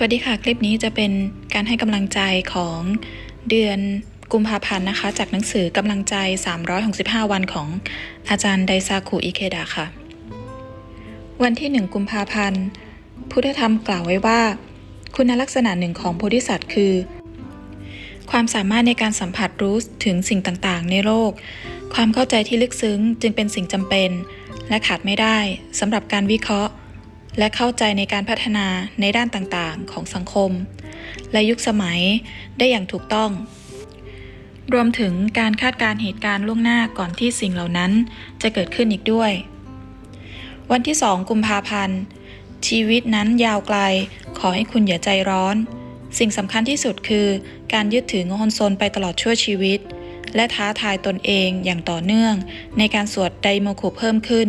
สวัสดีค่ะ คลิปนี้จะเป็นการให้กำลังใจของเดือนกุมภาพันธ์นะคะ จากหนังสือกำลังใจ 365 วันของอาจารย์ไดซากุอิเคดะค่ะ วันที่ 1 กุมภาพันธ์ พุทธธรรมกล่าวไว้ว่า คุณลักษณะหนึ่งของโพธิสัตว์คือ ความสามารถในการสัมผัสรู้ถึงสิ่งต่างๆ ในโลก ความเข้าใจที่ลึกซึ้งจึงเป็นสิ่งจำเป็น และขาดไม่ได้สำหรับการวิเคราะห์ และเข้าใจในการพัฒนาในด้านต่างๆ ของสังคม และยุคสมัยได้อย่างถูกต้อง รวมถึงการคาดการณ์เหตุการณ์ล่วงหน้าก่อนที่สิ่งเหล่านั้นจะเกิดขึ้นอีกด้วย วันที่ 2 กุมภาพันธ์ ชีวิตนั้นยาวไกล ขอให้คุณอย่าใจร้อน สิ่งสำคัญที่สุดคือการยึดถืองอนโซนไปตลอดชั่วชีวิต และท้าทายตนเองอย่างต่อเนื่อง ในการสวดไดโมคุเพิ่มขึ้น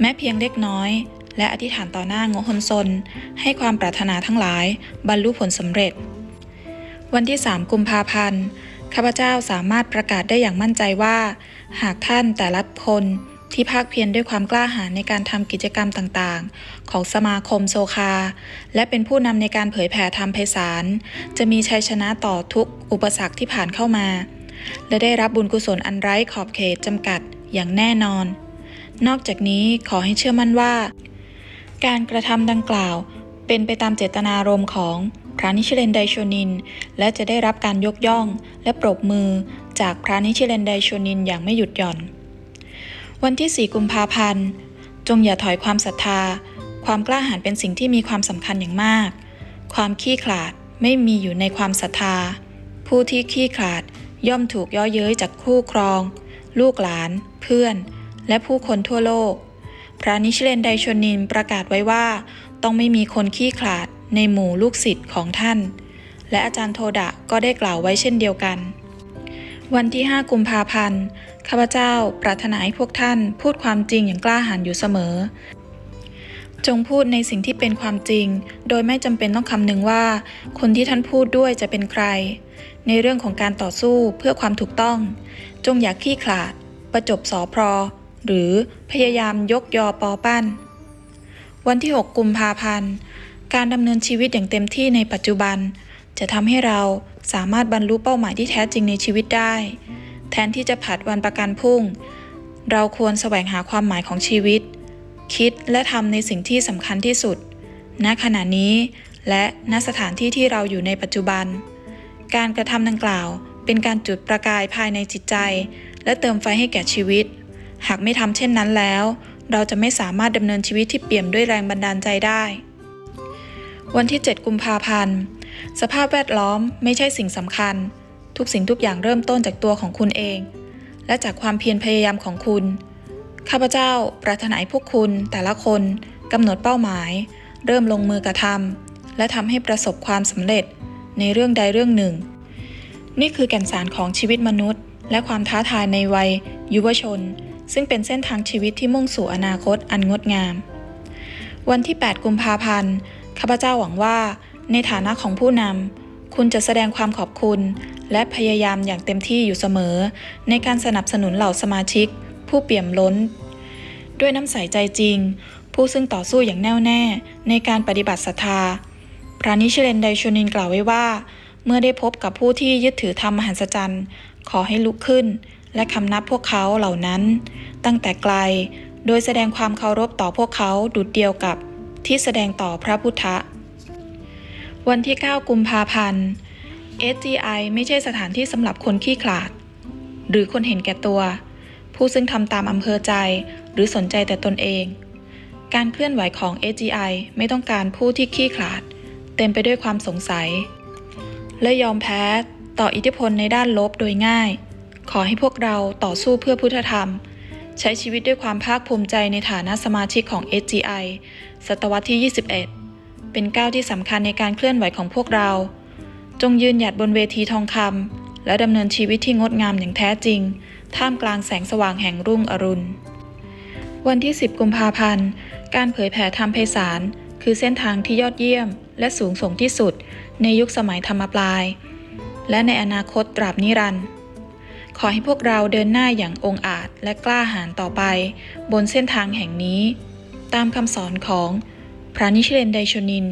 แม้เพียงเล็กน้อย และอธิษฐานต่อหน้างฮนซน ให้ความปรารถนาทั้งหลาย บรรลุผลสำเร็จ วันที่ 3 กุมภาพันธ์ข้าพเจ้าสามารถประกาศได้อย่างมั่นใจว่า หากท่านแต่ละคนที่ภาคเพียรด้วยความกล้าหาญในการทำกิจกรรมต่างๆ ของสมาคมโซคา และเป็นผู้นำในการเผยแผ่ธรรมไพศาลจะมีชัยชนะต่อทุกอุปสรรคที่ผ่านเข้ามา และได้รับบุญกุศลอันไร้ขอบเขตจำกัดอย่างแน่นอน นอกจากนี้ขอให้เชื่อมั่นว่า การกระทำดังกล่าว เป็นไปตามเจตนารมณ์ของพระนิชเลนไดโชนิน และจะได้รับการยกย่องและปรบมือจากพระนิชเลนไดโชนินอย่างไม่หยุดหย่อน วันที่ 4 กุมภาพันธ์ จงอย่าถอยความศรัทธา ความกล้าหาญเป็นสิ่งที่มีความสำคัญอย่างมาก ความขี้ขลาดไม่มีอยู่ในความศรัทธา ผู้ที่ขี้ขลาดย่อมถูกย่อเย้ยจากคู่ครอง ลูกหลาน เพื่อน และผู้คนทั่วโลก พระนิชเลนไดชนินประกาศไว้ว่า ต้องไม่มีคนขี้ขลาดในหมู่ลูกศิษย์ของท่าน และอาจารย์โทดะก็ได้กล่าวไว้เช่นเดียวกัน วันที่ 5 กุมภาพันธ์ข้าพเจ้าปรารถนาให้พวกท่านพูดความจริงอย่างกล้าหาญอยู่เสมอ จงพูดในสิ่งที่เป็นความจริง โดยไม่จำเป็นต้องคำนึงว่า คนที่ท่านพูดด้วยจะเป็นใคร ในเรื่องของการต่อสู้เพื่อความถูกต้อง จงอย่าขี้ขลาด ประจบสอพรอ หรือพยายามยกยอปอปั้น วันที่ 6 กุมภาพันธ์ การดำเนินชีวิตอย่างเต็มที่ในปัจจุบัน จะทำให้เราสามารถบรรลุเป้าหมายที่แท้จริงในชีวิตได้ แทนที่จะผัดวันประกันพรุ่ง เราควรแสวงหาความหมายของชีวิต คิดและทำในสิ่งที่สำคัญที่สุด ณขณะนี้ และณสถานที่ที่เราอยู่ในปัจจุบัน การกระทำดังกล่าวเป็นการจุดประกายภายในจิตใจ และเติมไฟให้แก่ชีวิต หากไม่ทำเช่นนั้นแล้ว เราจะไม่สามารถดำเนินชีวิตที่เปี่ยมด้วยแรงบันดาลใจได้ วันที่ 7 กุมภาพันธ์ สภาพแวดล้อมไม่ใช่สิ่งสำคัญ ทุกสิ่งทุกอย่างเริ่มต้นจากตัวของคุณเอง และจากความเพียรพยายามของคุณ ข้าพเจ้าปรารถนาให้พวกคุณแต่ละคนกำหนดเป้าหมาย เริ่มลงมือกระทำและทำให้ประสบความสำเร็จในเรื่องใดเรื่องหนึ่ง นี่คือแก่นสารของชีวิตมนุษย์ และความท้าทายในวัย ยุวชน ซึ่งเป็นเส้นทางชีวิตที่มุ่งสู่อนาคตอันงดงาม วันที่ 8 กุมภาพันธ์ ข้าพเจ้าหวังว่า ในฐานะของผู้นำ คุณจะแสดงความขอบคุณ และพยายามอย่างเต็มที่อยู่เสมอ ในการสนับสนุนเหล่าสมาชิก ผู้เปี่ยมล้น ด้วยน้ำใสใจจริง ผู้ซึ่งต่อสู้อย่างแน่วแน่ ในการปฏิบัติศรัทธา พระนิชเลนไดชนินกล่าวไว้ว่า เมื่อได้พบกับผู้ที่ยึดถือธรรมมหัศจรรย์ ขอให้ลุกขึ้น และคำนับพวกเขาเหล่านั้น ตั้งแต่ไกล โดยแสดงความเคารพต่อพวกเขาดุดเดียวกับที่แสดงต่อพระพุทธวันที่ 9 กุมภาพันธ์ SGI ไม่ใช่สถานที่สำหรับคนขี้ขลาด หรือคนเห็นแก่ตัว ผู้ซึ่งทำตามอำเภอใจหรือสนใจแต่ตนเอง การเคลื่อนไหวของ AGI ไม่ต้องการผู้ที่ขี้ขลาด เต็มไปด้วยความสงสัย และยอมแพ้ต่ออิทธิพลในด้านลบโดยง่าย ขอให้พวกเราต่อสู้เพื่อพุทธธรรม ใช้ชีวิตด้วยความภาคภูมิใจในฐานะสมาชิกของ SGI ศตวรรษที่ 21 เป็นก้าวที่สำคัญในการเคลื่อนไหวของพวกเรา จงยืนหยัดบนเวทีทองคำและดำเนินชีวิตที่งดงามอย่างแท้จริง ท่ามกลางแสงสว่างแห่งรุ่งอรุณ วันที่ 10 กุมภาพันธ์ การเผยแผ่ธรรมไพศาลคือเส้นทางที่ยอดเยี่ยม และสูงส่งที่สุด ในยุคสมัยธรรมปลาย และในอนาคตตราบนิรันดร์ ขอให้พวกเราเดินหน้าอย่างองอาจและกล้าหาญต่อไป บนเส้นทางแห่งนี้ ตามคำสอนของพระนิชเลนไดชนิน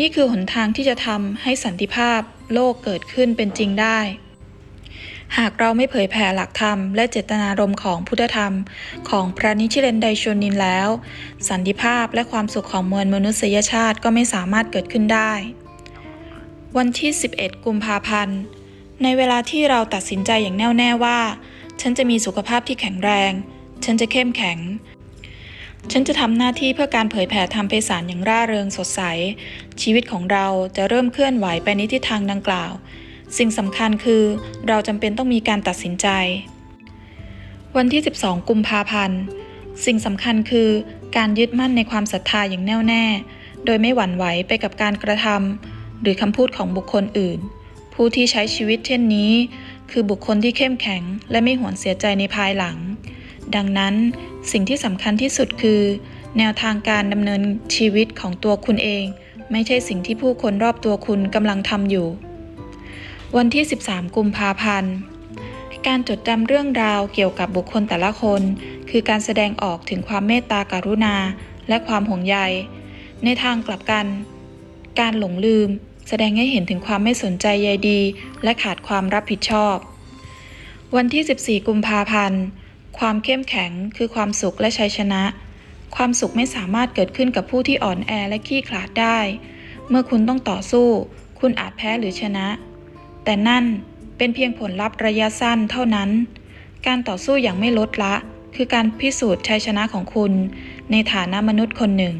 นี่คือหนทางที่จะทำให้สันติภาพโลกเกิดขึ้นเป็นจริงได้ หากเราไม่เผยแผ่หลักธรรม และเจตนารมณ์ของพุทธธรรม ของพระนิชเลนไดชนินแล้ว สันติภาพและความสุขของมวลมนุษยชาติก็ไม่สามารถเกิดขึ้นได้ วันที่ 11 กุมภาพันธ์ ในเวลาที่เราตัดสินใจอย่างแน่วแน่ว่า ฉันจะมีสุขภาพที่แข็งแรง ฉันจะเข้มแข็ง ฉันจะทำหน้าที่เพื่อการเผยแผ่ธรรมไพศาลอย่างร่าเริงสดใส ชีวิตของเราจะเริ่มเคลื่อนไหวไปในทิศทางดังกล่าว สิ่งสำคัญคือเราจำเป็นต้องมีการตัดสินใจ วันที่ 12 กุมภาพันธ์ สิ่งสำคัญคือการยึดมั่นในความศรัทธาอย่างแน่วแน่ โดยไม่หวั่นไหวไปกับการกระทำหรือคำพูดของบุคคลอื่น ผู้ที่ใช้ชีวิตเช่นนี้ คือบุคคลที่เข้มแข็งและไม่หวนเสียใจในภายหลัง ดังนั้นสิ่งที่สำคัญที่สุดคือ แนวทางการดำเนินชีวิตของตัวคุณเอง ไม่ใช่สิ่งที่ผู้คนรอบตัวคุณกำลังทำอยู่ วันที่ 13 กุมภาพันธ์การจดจำเรื่องราวเกี่ยวกับบุคคลแต่ละคน คือการแสดงออกถึงความเมตตาการุณา และความห่วงใย ในทางกลับกัน การหลงลืม แสดงให้เห็นถึงความไม่สนใจใยดี และขาดความรับผิดชอบ วันที่ 14 กุมภาพันธ์ ความเข้มแข็งคือความสุขและชัยชนะ ความสุขไม่สามารถเกิดขึ้นกับผู้ที่อ่อนแอและขี้ขลาดได้ เมื่อคุณต้องต่อสู้ คุณอาจแพ้หรือชนะ แต่นั่นเป็นเพียงผลลัพธ์ระยะสั้นเท่านั้น การต่อสู้อย่างไม่ลดละ คือการพิสูจน์ชัยชนะของคุณ ในฐานะมนุษย์คนหนึ่ง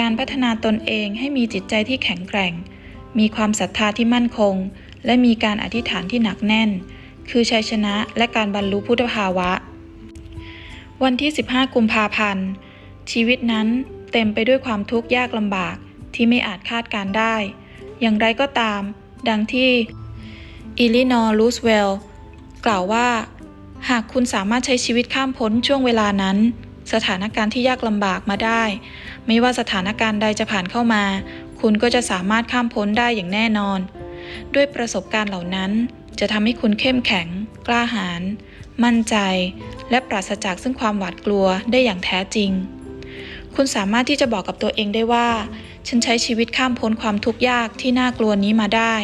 การพัฒนาตนเองให้มีจิตใจที่แข็งแกร่ง มีความศรัทธาที่มั่นคง และมีการอธิษฐานที่หนักแน่น คือชัยชนะและการบรรลุพุทธภาวะ วันที่ 15 กุมภาพันธ์ ชีวิตนั้นเต็มไปด้วยความทุกข์ยากลำบากที่ไม่อาจคาดการได้ อย่างไรก็ตาม ดังที่อิลินอร์รูสเวลล์กล่าวว่า หากคุณสามารถใช้ชีวิตข้ามพ้นช่วงเวลานั้น สถานการณ์ที่ยากลำบากมาได้ ไม่ว่าสถานการณ์ใดจะผ่านเข้ามา คุณก็จะสามารถข้ามพ้นได้อย่างแน่นอน ด้วยประสบการณ์เหล่านั้น จะทำให้คุณเข้มแข็ง กล้าหาญมั่นใจ และปราศจากซึ่งความหวาดกลัวได้อย่างแท้จริง คุณสามารถที่จะบอกกับตัวเองได้ว่า ฉันใช้ชีวิตข้ามพ้นความทุกข์ยากที่น่ากลัวนี้มาได้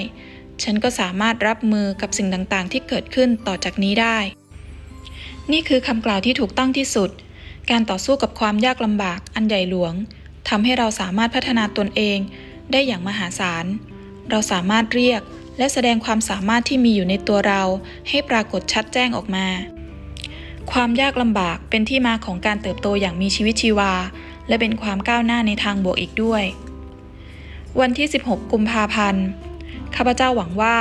ฉันก็สามารถรับมือกับสิ่งต่างๆ ที่เกิดขึ้นต่อจากนี้ได้ นี่คือคำกล่าวที่ถูกต้องที่สุด การต่อสู้กับความยากลำบากอันใหญ่หลวง ทำให้เราสามารถพัฒนาตนเองได้อย่างมหาศาล เราสามารถเรียกและแสดงความสามารถที่มีอยู่ในตัวเรา ให้ปรากฏชัดแจ้งออกมา ความยากลำบากเป็นที่มาของการเติบโตอย่างมีชีวิตชีวา และเป็นความก้าวหน้าในทางบวกอีกด้วย วันที่ 16 กุมภาพันธ์ ข้าพเจ้าหวังว่า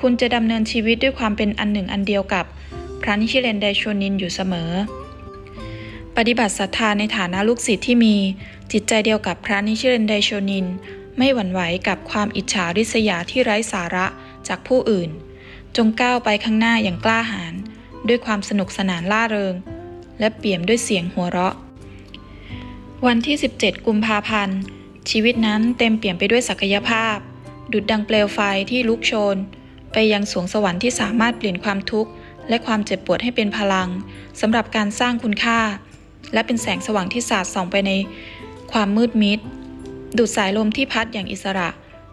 คุณจะดำเนินชีวิตด้วยความเป็นอันหนึ่งอันเดียวกับ พระนิชิเลนไดโชนินอยู่เสมอ ปฏิบัติศรัทธาในฐานะลูกศิษย์ที่มี จิตใจเดียวกับพระนิชิเลนไดโชนิน ไม่หวั่นไหวกับความอิจฉาริษยาที่ไร้สาระจากผู้อื่น จงก้าวไปข้างหน้าอย่างกล้าหาญด้วยความสนุกสนานล่าเริง และเปี่ยมด้วยเสียงหัวเราะ วันที่ 17 กุมภาพันธ์ ชีวิตนั้นเต็มเปี่ยมไปด้วยศักยภาพ ดุดดังเปลวไฟที่ลุกโชน ไปยังสวงสวรรค์ที่สามารถเปลี่ยนความทุกข์ และความเจ็บปวดให้เป็นพลังสำหรับการสร้างคุณค่า และเป็นแสงสว่างที่สาดส่องไปใน ความมืดมิด ดูดสายลมที่พัดอย่างอิสระ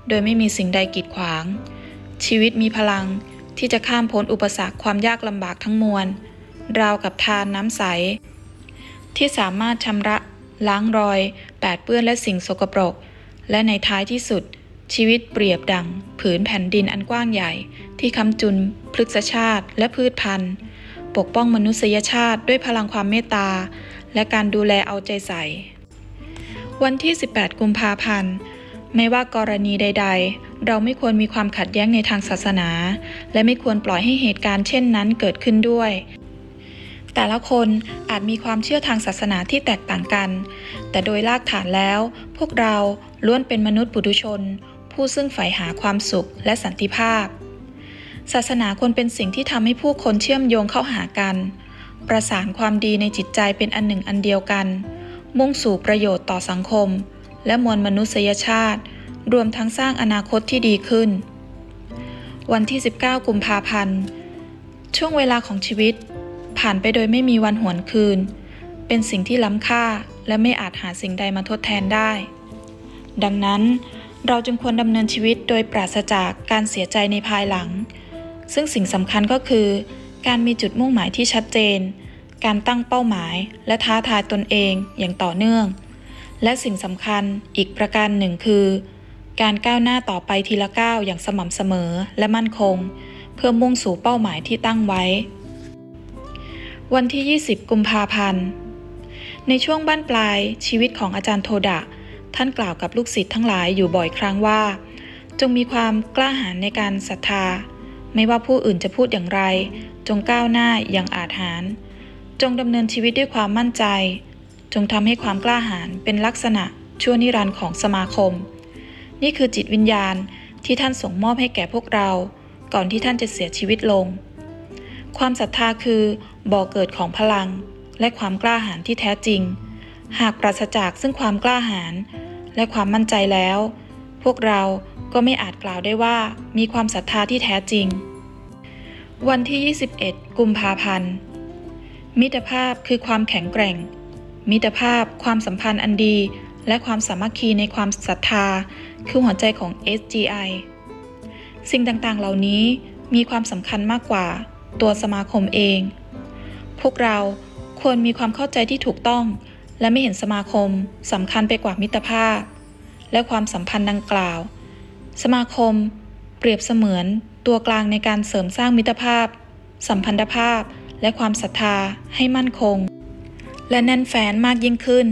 โดยไม่มีสิ่งใดกีดขวาง ชีวิตมีพลังที่จะข้ามพ้นอุปสรรคความยากลำบากทั้งมวล ราวกับทานน้ำใส ที่สามารถชำระล้างรอย แปดเปื้อนและสิ่งสกปรก และในท้ายที่สุด ชีวิตเปรียบดัง ผืนแผ่นดินอันกว้างใหญ่ ที่คำจุน พฤกษชาติและพืชพันธุ์ ปกป้องมนุษยชาติด้วยพลังความเมตตา และการดูแลเอาใจใส่ วันที่ 18 กุมภาพันธ์ ไม่ว่ากรณีใด ๆ เราไม่ควรมีความขัดแย้งในทางศาสนา และไม่ควรปล่อยให้เหตุการณ์เช่นนั้นเกิดขึ้นด้วย แต่ละคนอาจมีความเชื่อทางศาสนาที่แตกต่างกัน แต่โดยรากฐานแล้ว พวกเราล้วนเป็นมนุษย์ปุถุชน ผู้ซึ่งใฝ่หาความสุขและสันติภาพ ศาสนาควรเป็นสิ่งที่ทำให้ผู้คนเชื่อมโยงเข้าหากัน ประสานความดีในจิตใจเป็นอันหนึ่งอันเดียวกัน มุ่งสู่ประโยชน์ต่อสังคม และมวลมนุษยชาติ รวมทั้งสร้างอนาคตที่ดีขึ้น วันที่ 19 กุมภาพันธ์ ช่วงเวลาของชีวิต ผ่านไปโดยไม่มีวันหวนคืน เป็นสิ่งที่ล้ำค่าและไม่อาจหาสิ่งใดมาทดแทนได้ ดังนั้นเราจึงควรดำเนินชีวิตโดยปราศจากการเสียใจในภายหลัง ซึ่งสิ่งสำคัญก็คือ การมีจุดมุ่งหมายที่ชัดเจน การตั้งเป้าหมาย และท้าทายตนเองอย่างต่อเนื่อง และสิ่งสำคัญอีกประการหนึ่งคือ การก้าวหน้าต่อไปทีละก้าวอย่างสม่ำเสมอและมั่นคง เพื่อมุ่งสู่เป้าหมายที่ตั้งไว้ วันที่ 20 กุมภาพันธ์ ในช่วงบ้านปลายชีวิตของอาจารย์โทดะ ท่านกล่าวกับลูกศิษย์ทั้งหลายอยู่บ่อยครั้งว่า จงมีความกล้าหาญในการศรัทธา ไม่ว่าผู้อื่นจะพูดอย่างไร จงก้าวหน้าอย่างอาจหาร จงดำเนินชีวิตด้วยความมั่นใจ จงทำให้ความกล้าหาญเป็นลักษณะชั่วนิรันดร์ของสมาคม นี่คือจิตวิญญาณที่ท่านส่งมอบให้แก่พวกเรา ก่อนที่ท่านจะเสียชีวิตลง ความศรัทธาคือบ่อเกิดของพลัง และความกล้าหาญที่แท้จริง หากปราศจากซึ่งความกล้าหาญและความมั่นใจแล้ว พวกเราก็ไม่อาจกล่าวได้ว่ามีความศรัทธาที่แท้จริง วันที่ 21 กุมภาพันธ์ มิตรภาพคือความแข็งแกร่ง มิตรภาพ ความสัมพันธ์อันดี และความสามัคคีในความศรัทธา คือหัวใจของ SGI สิ่งต่างๆ เหล่านี้มีความสำคัญมากกว่าตัวสมาคมเอง พวกเราควรมีความเข้าใจที่ถูกต้อง และไม่เห็นสมาคมสำคัญไปกว่ามิตรภาพ และความสัมพันธ์ดังกล่าว สมาคม เปรียบเสมือนตัวกลางในการเสริมสร้างมิตรภาพ สัมพันธภาพ และความศรัทธาให้มั่นคง และแน่นแฟ้นมากยิ่งขึ้น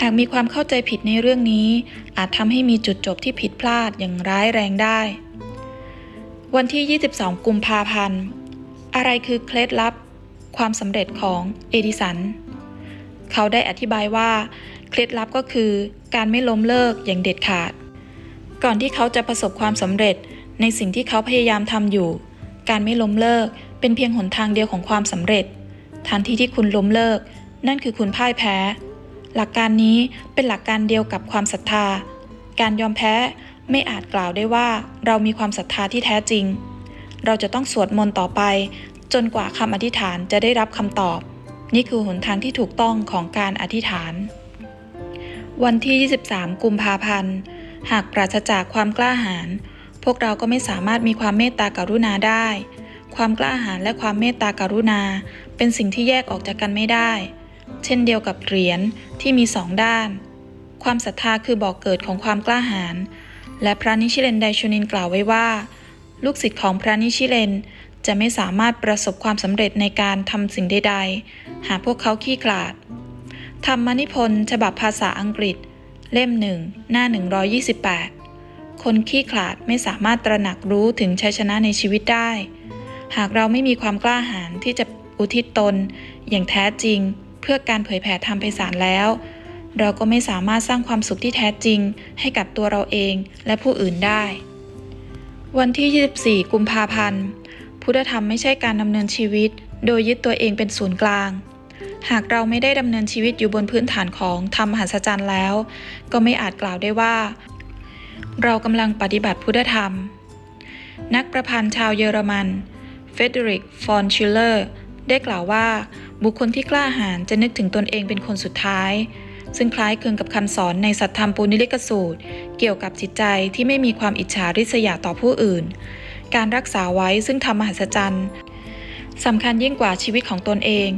หากมีความเข้าใจผิดในเรื่องนี้ อาจทำให้มีจุดจบที่ผิดพลาดอย่างร้ายแรงได้ วันที่ 22 กุมภาพันธ์ อะไรคือเคล็ดลับ ความสำเร็จของเอดิสัน เขาได้อธิบายว่า เคล็ดลับก็คือการไม่ล้มเลิกอย่างเด็ดขาด ก่อนที่เขาจะประสบความสำเร็จในสิ่งที่เขาพยายามทำอยู่ การไม่ล้มเลิก เป็นเพียงหนทางเดียวของความสำเร็จ ทันทีที่คุณล้มเลิก นั่นคือคุณพ่ายแพ้ หลักการนี้เป็นหลักการเดียวกับความศรัทธา การยอมแพ้ไม่อาจกล่าวได้ว่าเรามีความศรัทธาที่แท้จริง เราจะต้องสวดมนต์ต่อไป จนกว่าคำอธิษฐานจะได้รับคำตอบ นี่คือหนทางที่ถูกต้องของการอธิษฐาน วันที่ 23 กุมภาพันธ์ หากปราศจากความกล้าหาญพวกเราก็ไม่สามารถมีความเมตตากรุณาได้ ความกล้าหาญและความเมตตากรุณา เป็นสิ่งที่แยกออกจากกันไม่ได้ เช่นเดียวกับเหรียญที่มีสองด้าน ความศรัทธาคือบอกเกิดของความกล้าหาญและพระนิชิเลนไดชูนินกล่าวไว้ว่า ลูกศิษย์ของพระนิชิเลนจะไม่สามารถประสบความสำเร็จในการทำสิ่งใดๆ หากพวกเขาขี้ขลาดธรรมนิพนธ์ฉบับภาษาอังกฤษ เล่มหนึ่งหน้า 128 คนขี้ขลาดไม่สามารถตระหนักรู้ถึงชัยชนะในชีวิตได้ หากเราไม่มีความกล้าหาญที่จะอุทิศตน อย่างแท้จริง เพื่อการเผยแผ่ธรรมไพศาลแล้ว เราก็ไม่สามารถสร้างความสุขที่แท้จริง ให้กับตัวเราเองและผู้อื่นได้ วันที่ 24 กุมภาพันธ์ พุทธธรรมไม่ใช่การดำเนินชีวิต โดยยึดตัวเองเป็นศูนย์กลางหากเราไม่ได้ดำเนินชีวิตอยู่บนพื้นฐานของธรรมมหัศจรรย์แล้ว ก็ไม่อาจกล่าวได้ว่า เรากำลังปฏิบัติพุทธธรรม นักประพันธ์ชาวเยอรมัน เฟเดริก ฟอนชิลเลอร์ ได้กล่าวว่า บุคคลที่กล้าหาญจะนึกถึงตนเองเป็นคนสุดท้าย ซึ่งคล้ายคลึงกับคำสอนในสัตธรรมปุณิลิกสูตร เกี่ยวกับจิตใจที่ไม่มีความอิจฉาริษยาต่อผู้อื่น การรักษาไว้ซึ่งธรรมมหัศจรรย์สำคัญยิ่งกว่าชีวิตของตนเอง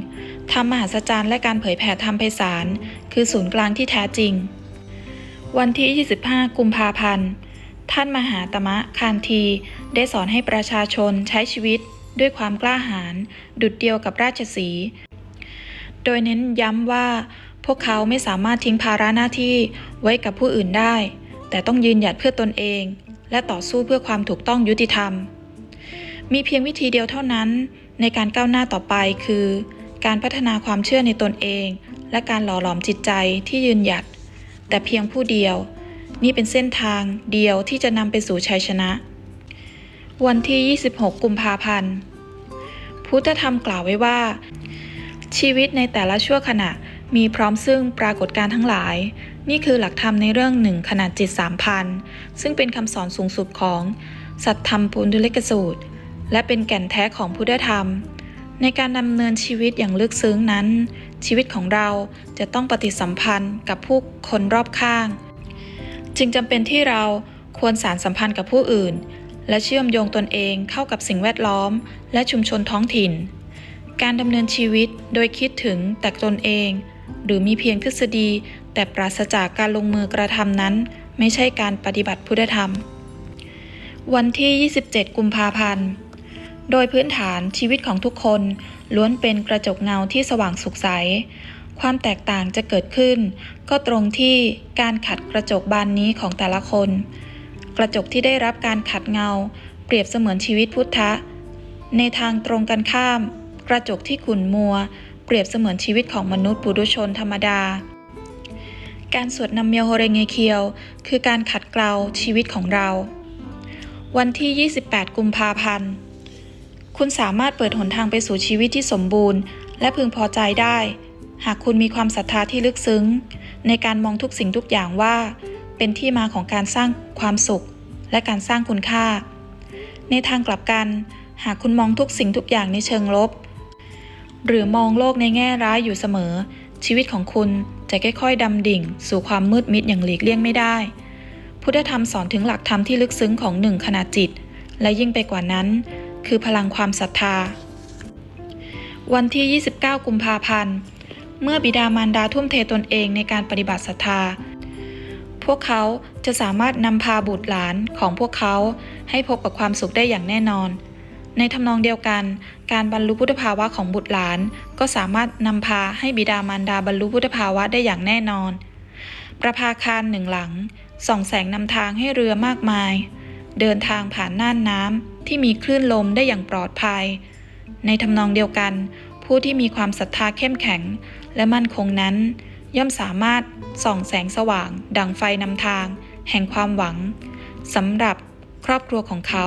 ธรรมมหัศจรรย์และการเผยแผ่ธรรมไพศาลคือศูนย์กลางที่แท้จริง วันที่ 25 กุมภาพันธ์ ท่านมหาตมะคานที ได้สอนให้ประชาชนใช้ชีวิต ด้วยความกล้าหาญดุดเดียวกับราชสี โดยเน้นย้ำว่า พวกเขาไม่สามารถทิ้งภาระหน้าที่ไว้กับผู้อื่นได้ แต่ต้องยืนหยัดเพื่อตนเอง และต่อสู้เพื่อความถูกต้องยุติธรรม มีเพียงวิธีเดียวเท่านั้น ในการก้าวหน้าต่อไปคือ การพัฒนาความเชื่อในตนเอง และการหล่อหลอมจิตใจที่ยืนหยัด แต่เพียงผู้เดียว นี่เป็นเส้นทางเดียวที่จะนำไปสู่ชัยชนะ วันที่ 26 กุมภาพันธ์ พุทธธรรมกล่าวไว้ว่า ชีวิตในแต่ละชั่วขณะมีพร้อมซึ่งปรากฏการ์ทั้งหลาย นี่คือหลักธรรมในเรื่องหนึ่งขนาดจิตสามพันซึ่งเป็นคำสอนสูงสุดของ สัตธรรมปุณฑลิกสูตร และเป็นแก่นแท้ของพุทธธรรม ในการดำเนินชีวิตอย่างลึกซึ้งนั้น ชีวิตของเราจะต้องปฏิสัมพันธ์กับผู้คนรอบข้าง จึงจำเป็นที่เราควรสารสัมพันธ์กับผู้อื่น และเชื่อมโยงตนเองเข้ากับสิ่งแวดล้อม และชุมชนท้องถิ่น การดำเนินชีวิตโดยคิดถึงแต่ตนเอง หรือมีเพียงทฤษฎี แต่ปราศจากการลงมือกระทำนั้น ไม่ใช่การปฏิบัติพุทธธรรม วันที่ 27 กุมภาพันธ์ โดยพื้นฐานชีวิตของทุกคนล้วนเป็นกระจกเงาที่สว่างสุขใสความแตกต่างจะเกิดขึ้น ก็ตรงที่การขัดกระจกบานนี้ของแต่ละคน ระจกที่ได้รับการขัดเงา เปรียบเสมือนชีวิตพุทธะ ในทางตรงกันข้าม กระจกที่ขุ่นมัว เปรียบเสมือนชีวิตของมนุษย์ปุถุชนธรรมดา การสวดนำเมียวโฮเรงเงเคียว คือการขัดเกลาชีวิตของเรา วันที่ 28 กุมภาพันธ์ คุณสามารถเปิดหนทางไปสู่ชีวิตที่สมบูรณ์ และพึงพอใจได้ หากคุณมีความศรัทธาที่ลึกซึ้ง ในการมองทุกสิ่งทุกอย่างว่า เป็นที่มาของการสร้างความสุข และการสร้างคุณค่า ในทางกลับกัน หากคุณมองทุกสิ่งทุกอย่างในเชิงลบ หรือมองโลกในแง่ร้ายอยู่เสมอ ชีวิตของคุณจะค่อยๆดำดิ่ง สู่ความมืดมิดอย่างหลีกเลี่ยงไม่ได้ พุทธธรรมสอนถึงหลักธรรมที่ลึกซึ้งของหนึ่งขณะจิต และยิ่งไปกว่านั้น คือพลังความศรัทธา วันที่ 29 กุมภาพันธ์ เมื่อบิดามารดาทุ่มเทตนเองในการปฏิบัติศรัทธา พวกเขาจะสามารถนำพาบุตรหลานของพวกเขาให้พบกับความสุขได้อย่างแน่นอน ในทำนองเดียวกัน การบรรลุพุทธภาวะของบุตรหลาน ก็สามารถนำพาให้บิดามารดาบรรลุพุทธภาวะได้อย่างแน่นอน ประภาคารหนึ่งหลังส่องแสงนำทางให้เรือมากมาย เดินทางผ่านน่านน้ำที่มีคลื่นลมได้อย่างปลอดภัย ในทำนองเดียวกัน ผู้ที่มีความศรัทธาเข้มแข็ง และมั่นคงนั้น ย่อมสามารถส่องแสงสว่าง ดังไฟนำทาง แห่งความหวังสำหรับครอบครัวของเขา